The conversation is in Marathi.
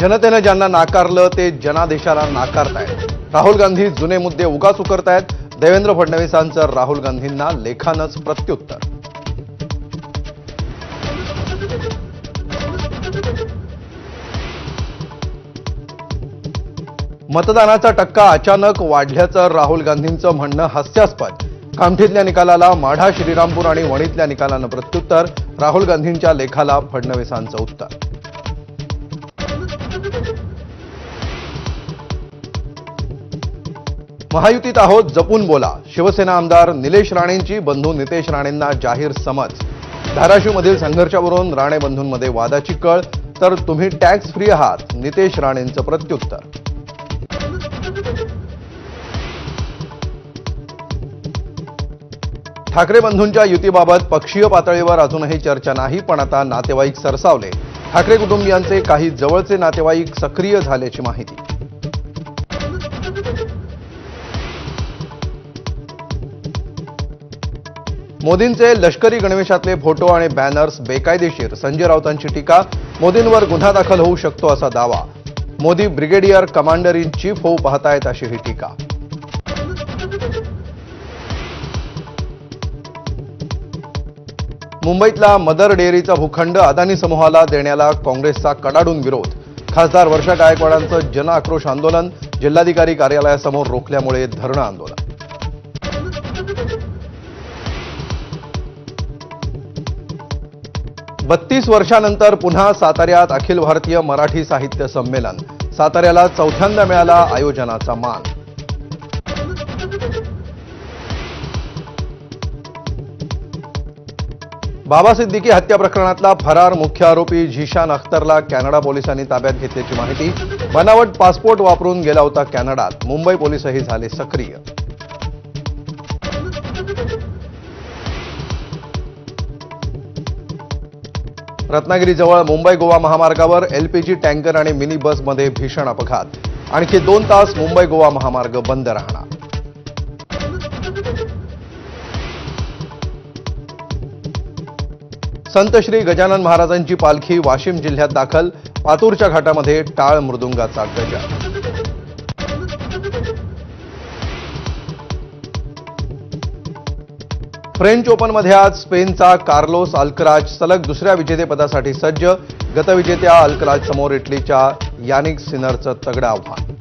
जनतेनं ज्यांना नाकारलं ते जनादेशाला नाकारतायत. राहुल गांधी जुने मुद्दे उगाच उकरतायत देवेंद्र फडणवीसांचं राहुल गांधींना लेखानच प्रत्युत्तर. मतदानाचा टक्का अचानक वाढल्याचं राहुल गांधींचं म्हणणं हास्यास्पद. कामठीतल्या निकालाला माढा श्रीरामपूर आणि वणीतल्या निकालानं प्रत्युत्तर. राहुल गांधींच्या लेखाला फडणवीसांचं उत्तर. महायुतीत आहोत जपून बोला. शिवसेना आमदार निलेश राणेंची बंधू नितेश राणेंना जाहीर समज. धाराशिवमधील संघर्षावरून राणे बंधूंमध्ये वादाची कळ तर तुम्ही टॅक्स फ्री आहात नितेश राणेंचं प्रत्युत्तर. ठाकरे बंधूंच्या युतीबाबत पक्षीय पातळीवर अजूनही चर्चा नाही पण आता नातेवाईक सरसावले. ठाकरे कुटुंबियांचे काही जवळचे नातेवाईक सक्रिय झाल्याची माहिती. मोदींचे लष्करी गणवेशातले फोटो आणि बॅनर्स बेकायदेशीर. संजय राऊतांची टीका मोदींवर गुन्हा दाखल होऊ शकतो असा दावा. Modi brigadier commander in chief होऊ पाहतायत अशी ही टीका. मुंबईतला मदर डेअरीचा भूखंड अदानी समूहाला देण्याला काँग्रेसचा कडाडून विरोध. खासदार वर्षा गायकवाडांचं जन आक्रोश आंदोलन जिल्हाधिकारी कार्यालयासमोर रोखल्यामुळे धरणं आंदोलन. बत्तीस वर्षानंतर पुन्हा साताऱ्यात अखिल भारतीय मराठी साहित्य संमेलन. साताऱ्याला चौथ्यांदा मिळाला आयोजनाचा मान. बाबा सिद्दीकी हत्या प्रकरणातला फरार मुख्य आरोपी झिशान अख्तरला कॅनडा पोलिसांनी ताब्यात घेतल्याची माहिती. बनावट पासपोर्ट वापरून गेला होता कॅनडात. मुंबई पोलीसही झाले सक्रिय. रत्नागिरीजवळ मुंबई गोवा महामार्गावर एलपीजी टँकर आणि मिनी बसमध्ये भीषण अपघात. आणखी दोन तास मुंबई गोवा महामार्ग बंद राहणार. संत श्री गजानन महाराजांची पालखी वाशिम जिल्ह्यात दाखल. पातूरच्या घाटामध्ये टाळ मृदुंगाचा गजर. फ्रेंच ओपनमध्ये आज स्पेनचा कार्लोस अल्कराज सलग दुसऱ्या विजेतेपदासाठी सज्ज. गतविजेत्या अल्कराज समोर इटलीच्या यानिक सिनरचं तगडं आव्हान.